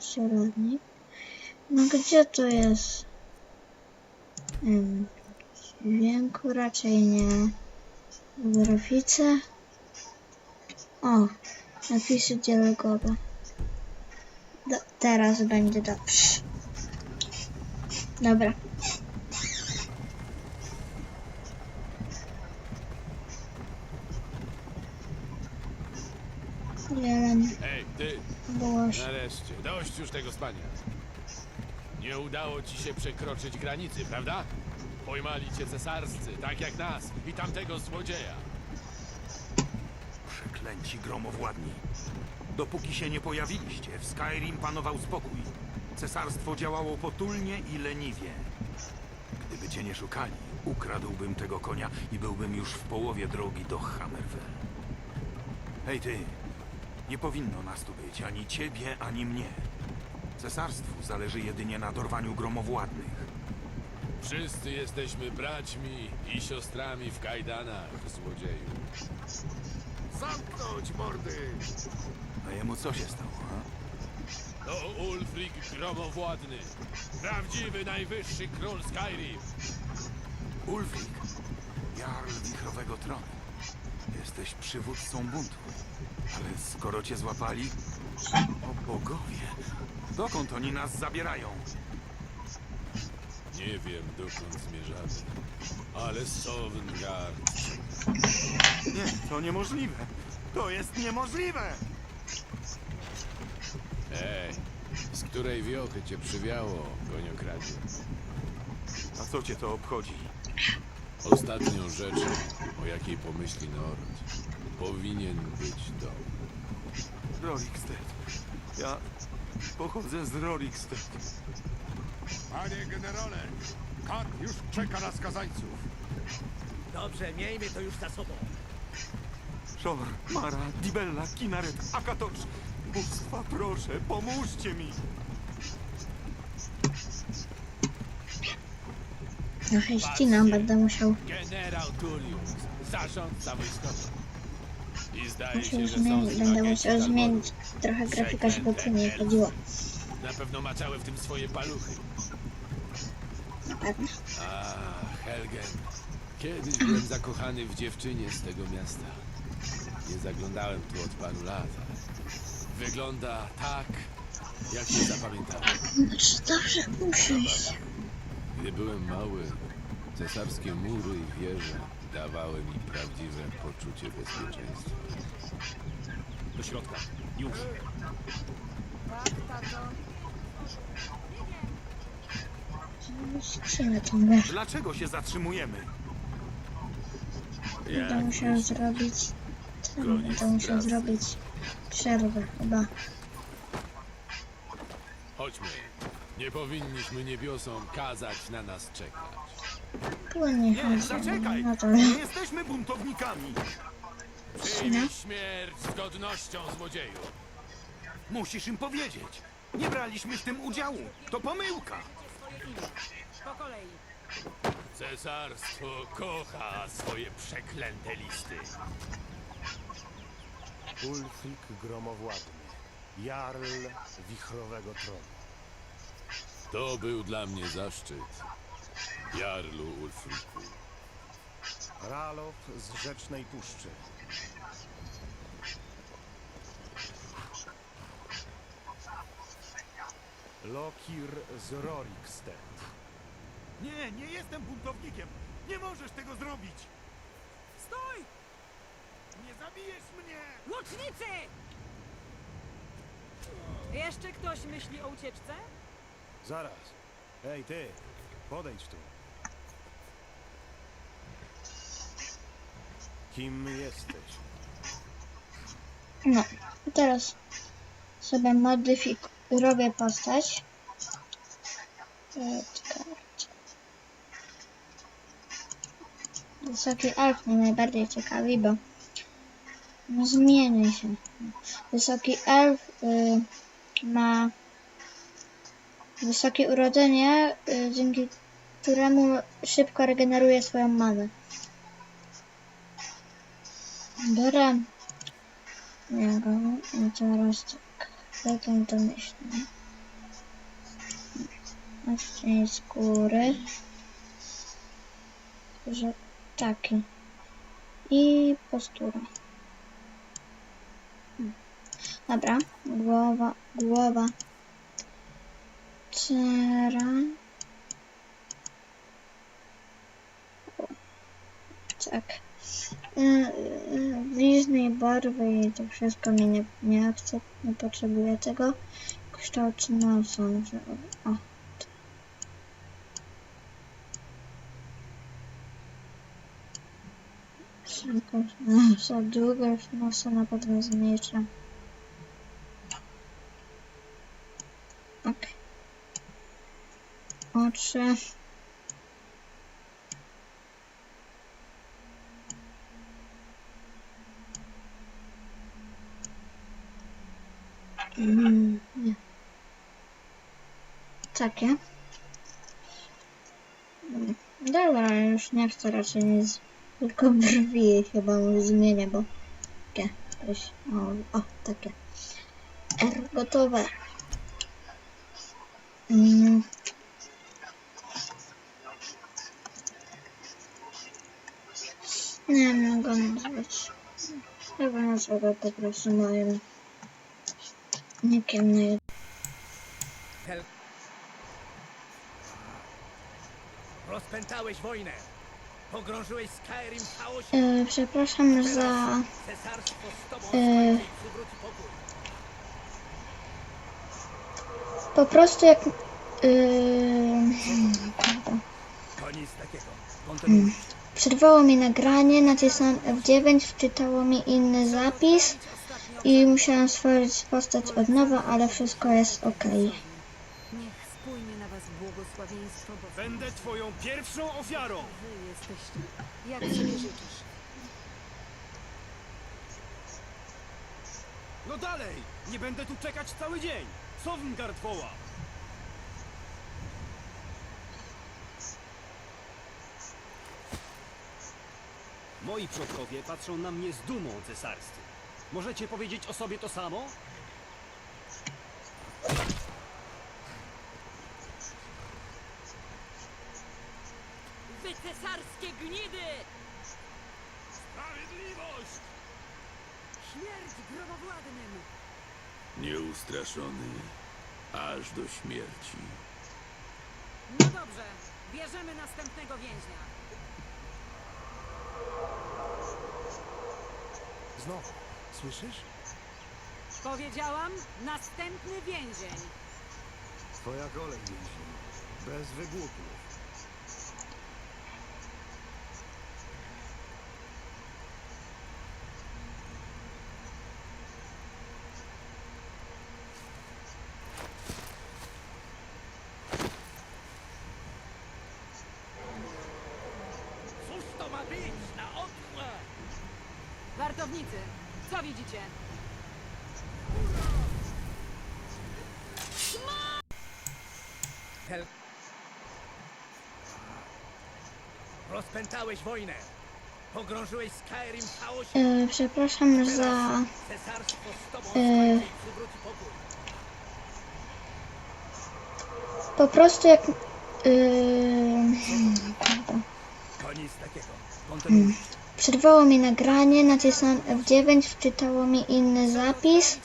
środnik. No gdzie to jest? Dźwięku raczej nie. Grafice. O, napisy dialogowe. Do, teraz będzie dobrze. Dobra. Jeleń Ej, ty, Bołoś. nareszcie, dość już tego spania. Nie udało ci się przekroczyć granicy, prawda? Pojmali cię cesarscy, tak jak nas i tamtego złodzieja. Przeklęci gromowładni. Dopóki się nie pojawiliście, w Skyrim panował spokój. Cesarstwo działało potulnie i leniwie. Gdyby cię nie szukali, ukradłbym tego konia i byłbym już w połowie drogi do Hammerfell. Hej ty, nie powinno nas tu być ani ciebie, ani mnie. Cesarstwu zależy jedynie na dorwaniu gromowładnych. Wszyscy jesteśmy braćmi i siostrami w kajdanach, złodzieju. Zamknąć mordy! A jemu co się stało, ha? To Ulfric Gromowładny, prawdziwy najwyższy król Skyrim. Ulfric, Jarl Wichrowego Tronu. Jesteś przywódcą buntu. Ale skoro cię złapali... O bogowie! Dokąd oni nas zabierają? Nie wiem, dokąd zmierzamy, ale Sovngarde Nie, to niemożliwe! To jest niemożliwe! Ej, z której wiochy cię przywiało, koniokradzie? A co cię to obchodzi? Ostatnią rzeczą, o jakiej pomyśli Nord, powinien być dom. Rorikstead. Ja pochodzę z Rorikstead. Panie generale, kat już czeka na skazańców. Dobrze, miejmy to już za sobą. Szor, Mara, Dibella, Kinaret, Akatocz. Bóstwa, proszę, pomóżcie mi! Trochę ścinam, będę musiał, Generał Tullius, zarządca wojskowy. I zdaje się, że są zmienić, będę musiał zmienić trochę grafika, żeby płynniej chodziło. Na pewno maczały w tym swoje paluchy. Na pewno. A, Helgen. Kiedyś byłem zakochany w dziewczynie z tego miasta. Nie zaglądałem tu od paru lat, ale wygląda tak, jak się zapamiętałem. Znaczy dobrze muszę iść. Gdy byłem mały, cesarskie mury i wieże dawały mi prawdziwe poczucie bezpieczeństwa. Do środka. Już. Ciągle. Dlaczego się zatrzymujemy? Będę musiał zrobić... ten, Będę musiał zrobić przerwę chyba. Chodźmy. Nie powinniśmy niebiosom kazać na nas czekać. Płynnie Nie, chodzi. zaczekaj! No to... Nie jesteśmy buntownikami! Przyjmij śmierć z godnością, złodzieju. Musisz im powiedzieć. Nie braliśmy w tym udziału. To pomyłka. Po kolei. Cesarstwo kocha swoje przeklęte listy. Ulfric Gromowładny, Jarl Wichrowego Tronu. To był dla mnie zaszczyt. Jarlu Ulfriku. Ralof z Rzecznej Puszczy. Lokir z Rorikstead. Nie, nie jestem buntownikiem. Nie możesz tego zrobić. Stój! Nie zabijesz mnie! Łucznicy! Jeszcze ktoś myśli o ucieczce? Zaraz. Ej, ty, podejdź tu. Kim jesteś? No, teraz sobie modyfikuję, robię postać. E. Wysoki elf mnie najbardziej ciekawi, bo zmieni się. Wysoki elf y, ma wysokie urodzenie, y, dzięki któremu szybko regeneruje swoją manę. Dobra. Nie go. Teraz tak. Zatem to myślę. Odcień skóry. Że taki. I postura. Dobra, głowa, głowa. Cera. O, Tak. Y, Blizny i barwy i to wszystko mi nie, nie chce, nie potrzebuję tego. Kształt nosa, o, Za- Za długość nosa na pewno zmniejszę. Ok. Oczy. Mm, nie. Takie. Dobra, już nie chcę raczej nic. Tylko brwi chyba mu zmienię, bo takie. Coś, o, o, takie. R gotowe. Mm. Nie jak go nazwać. Chyba nazwę go po prostu moim nikiem na Rozpętałeś wojnę. Pogrążyłeś Skyrim w chaosie. E, przepraszam za... Cesarstwo z tobą E. przywróci pokój. Po prostu jak... Yy, To nic takiego. Kontynuuj. Przerwało mi nagranie, nacisnąłem F9, wczytało mi inny zapis i musiałam stworzyć postać od nowa, ale wszystko jest ok. Niech spłynie na was błogosławieństwo, bo Będę twoją pierwszą ofiarą! wy jesteście, jak sobie życzysz. No dalej! Nie będę tu czekać cały dzień! Sovngard woła! Moi przodkowie patrzą na mnie z dumą cesarscy. Możecie powiedzieć o sobie to samo? Wy cesarskie gnidy! Sprawiedliwość! Śmierć gromowładnym! Nieustraszony aż do śmierci. No dobrze, bierzemy następnego więźnia. Znowu, słyszysz? Powiedziałam, następny więzień. Twoja kolej, więźniu. Bez wygłupów. Cóż to ma być na otchła? Wartownicy, co widzicie? Rozpętałeś wojnę. Pogrążyłeś Skyrim w chaosie. E, przepraszam za... Cesarstwo z tobą E. przywróci pokój. Po prostu jak... Yy, To nic takiego. Kontynuuj. Przerwało mi nagranie, nacisnąłem F9, wczytało mi inny zapis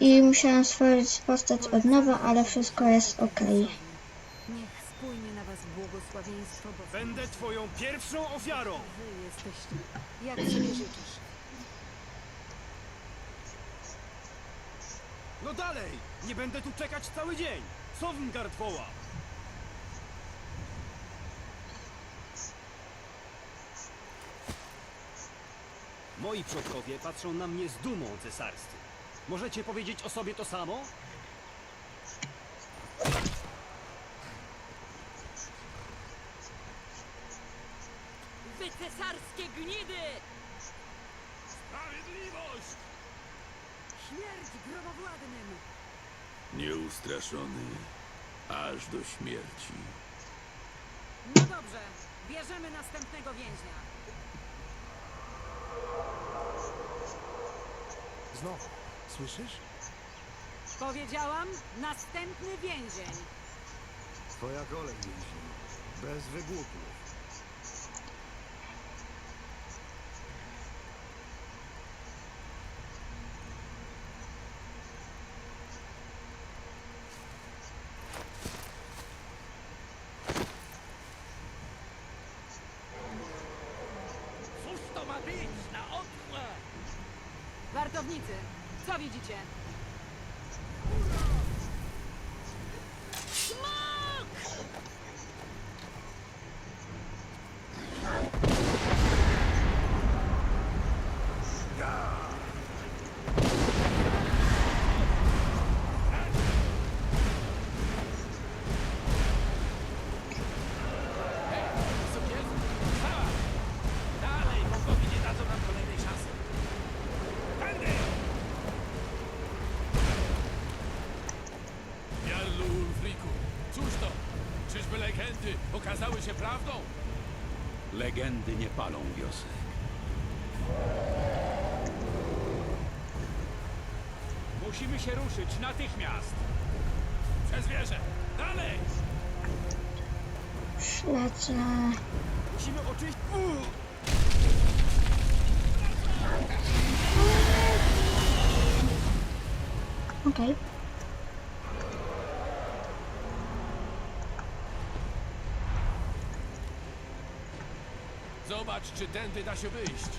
i musiałam stworzyć postać od nowa, ale wszystko jest ok. Niech spłynie na was błogosławieństwo, bo Będę twoją pierwszą ofiarą! wy jesteście, jak sobie życzysz. No dalej! Nie będę tu czekać cały dzień! Sovngard woła! Moi przodkowie patrzą na mnie z dumą cesarscy. Możecie powiedzieć o sobie to samo? Wy cesarskie gnidy! Sprawiedliwość! Śmierć gromowładnym! Nieustraszony aż do śmierci. No dobrze, bierzemy następnego więźnia. Znowu, słyszysz? Powiedziałam, następny więzień. Twoja kolej, więźniu. Bez wygłupów. Cóż to ma być na otchłę? Wartownicy, co widzicie? Dalej, bogowie nie dadzą nam kolejnej szansy. Tędy! Jarlu Ulfriku, cóż to? Czyżby legendy okazały się prawdą? Legendy nie palą wiosek. Musimy się ruszyć natychmiast. Przez wieżę! Dalej! Śledzę. Musimy oczyścić... Okej. Zobacz, czy tędy da się wyjść.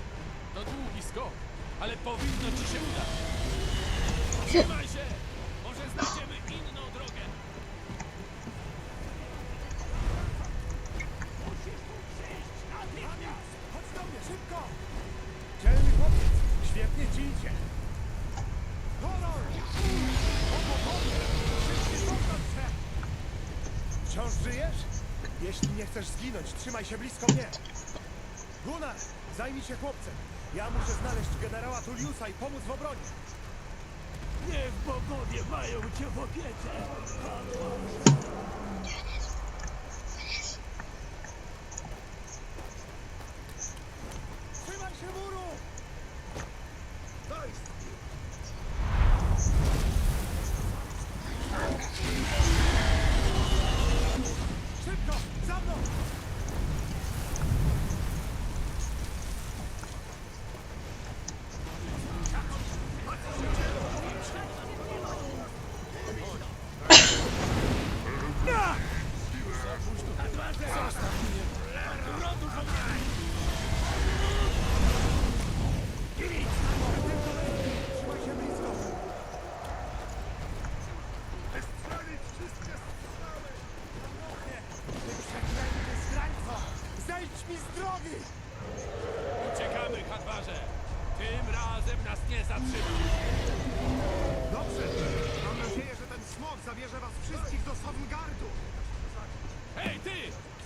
To długi skok, ale powinno ci się udać. Trzymaj się! Może znajdziemy inną drogę. Chodź do mnie, szybko! Dzielny chłopiec, świetnie ci idzie. Honor! Wciąż żyjesz? Jeśli nie chcesz zginąć, trzymaj się blisko mnie. Gunnar, zajmij się chłopcem. Ja muszę znaleźć generała Tulliusa i pomóc w obronie. Niech bogowie mają cię w opiece.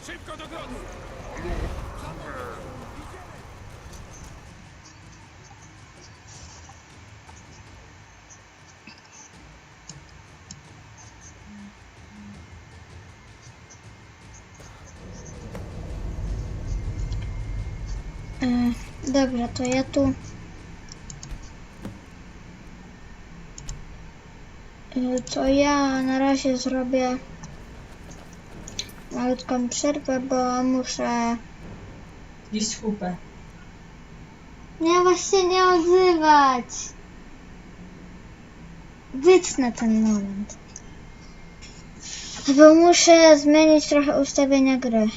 Szybko do grodu! E, dobra, to ja tu. E, to ja na razie zrobię malutką przerwę, bo muszę. Iść chłopę. Miałaś się nie odzywać. Wytnę ten moment. Bo muszę zmienić trochę ustawienia gry.